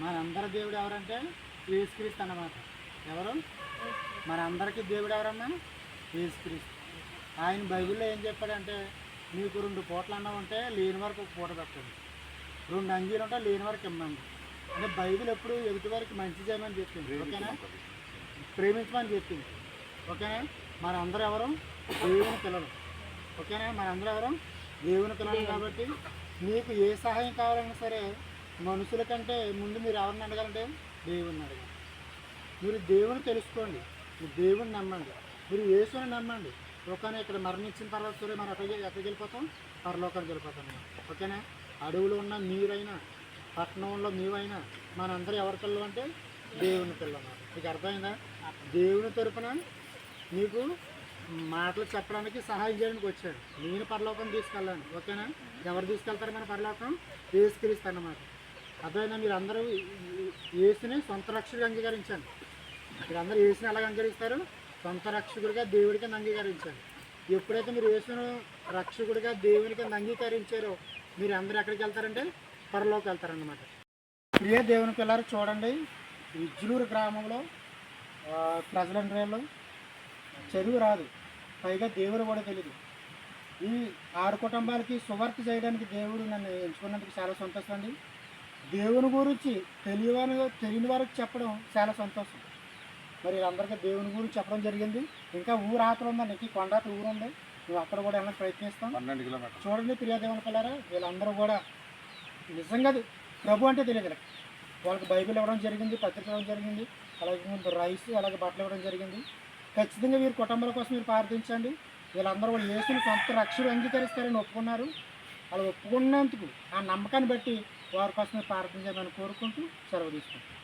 మనందరి దేవుడు ఎవరంటే? యేసుక్రీస్తు అన్నమాట. ఎవరు? మనందరికీ దేవుడు ఎవరమ్మా యేసుక్రీస్తు. ఆయన బైబిల్లో ఏం చెప్పాడంటే మీకు రెండు పూటలు అన్నం ఉంటే లేని వరకు ఒక పూట పెట్టండి. రెండు అంగీలు ఉంటే లేని వరకు ఇమ్మండి. అంటే బైబిల్ ఎప్పుడు ఎదుటి వారికి మంచి చేయమని చెప్పింది. ఓకేనా? ప్రేమించమని చెప్పింది. ఓకేనా? మనందరూ ఎవరు? దేవుని పిల్లలు. ఓకేనా? మనందరూ ఎవరు? దేవుని పిల్లలు కాబట్టి మీకు ఏ సహాయం కావాలన్నా సరే మనుషుల కంటే ముందు మీరు ఎవరిని అడగాలంటే దేవుని అడగాలి మీరు దేవుని తెలుసుకోండి. మీరు దేవుని నమ్మండి. మీరు యేసుని నమ్మండి. ఒకనే ఇక్కడ మరణించిన తర్వాత సరే మనం ఎక్కడికి ఎక్కడికి వెళ్ళిపోతాం? పరలోకానికి వెళ్ళిపోతాం ఓకేనా? అడవులో ఉన్న మీరైనా పట్టణంలో మీవైనా మనందరూ ఎవరి పిల్లలు అంటే దేవుని పిల్లలు మీకు అర్థమైందా? దేవుని తరపున మీకు మాటలు చెప్పడానికి సహాయం చేయడానికి వచ్చాడు. నేను పరలోకం తీసుకెళ్ళాను. ఓకేనా? ఎవరు తీసుకెళ్తారు మన పరలోకం? తీసుకెళ్ళిస్తాను అన్నమాట. అర్థమైందా? మీరు అందరూ ఏసుని సొంత రక్షకుడిగా అంగీకరించండి. మీరు అందరూ ఏసుని ఎలాగ అంగీకరిస్తారు? సొంత రక్షకుడిగా దేవుడికి అంగీకరించండి. ఎప్పుడైతే మీరు యేసును రక్షకుడిగా దేవునికి అంగీకరించారో మీరు అందరూ ఎక్కడికి వెళ్తారంటే? పరలోకి వెళ్తారనమాట ప్రియ దేవుని పిల్లలు చూడండి. విజ్జులూరు గ్రామంలో ప్రజలండ్రేళ్ళు చదువు రాదు. పైగా దేవుడు కూడా తెలియదు ఈ ఆరు కుటుంబాలకి సువార్త చేయడానికి దేవుడు నన్ను ఎంచుకున్నందుకు చాలా సంతోషం అండి. దేవుని గురించి తెలియని తెలియని వారికి చెప్పడం చాలా సంతోషం. మరి అందరికీ దేవుని గురించి చెప్పడం జరిగింది. ఇంకా ఊరు ఆతలు ఉందండి ఇంక కొండాత ఊరు ఉంది. నువ్వు అక్కడ కూడా వెళ్ళడానికి ప్రయత్నిస్తాం. పన్నెండు కిలోమీటర్ చూడండి ప్రియ దేవుని పిల్లరా వీళ్ళందరూ కూడా నిజంగా ప్రభు అంటే తెలియదు వీళ్ళకి. బైబిల్ ఇవ్వడం జరిగింది పత్రిక ఇవ్వడం జరిగింది అలాగే ముందు రైస్ అలాగే బట్టలు ఇవ్వడం జరిగింది. ఖచ్చితంగా వీరి కుటుంబాల కోసం మీరు ప్రార్థించండి. వీళ్ళందరూ వాళ్ళు యేసుని సొంత రక్షలు అంగీకరిస్తారని ఒప్పుకున్నారు. అలా ఒప్పుకున్నందుకు ఆ నమ్మకాన్ని బట్టి వారి కోసం మీరు ప్రార్థించాలని కోరుకుంటూ సెలవు తీసుకుంటాం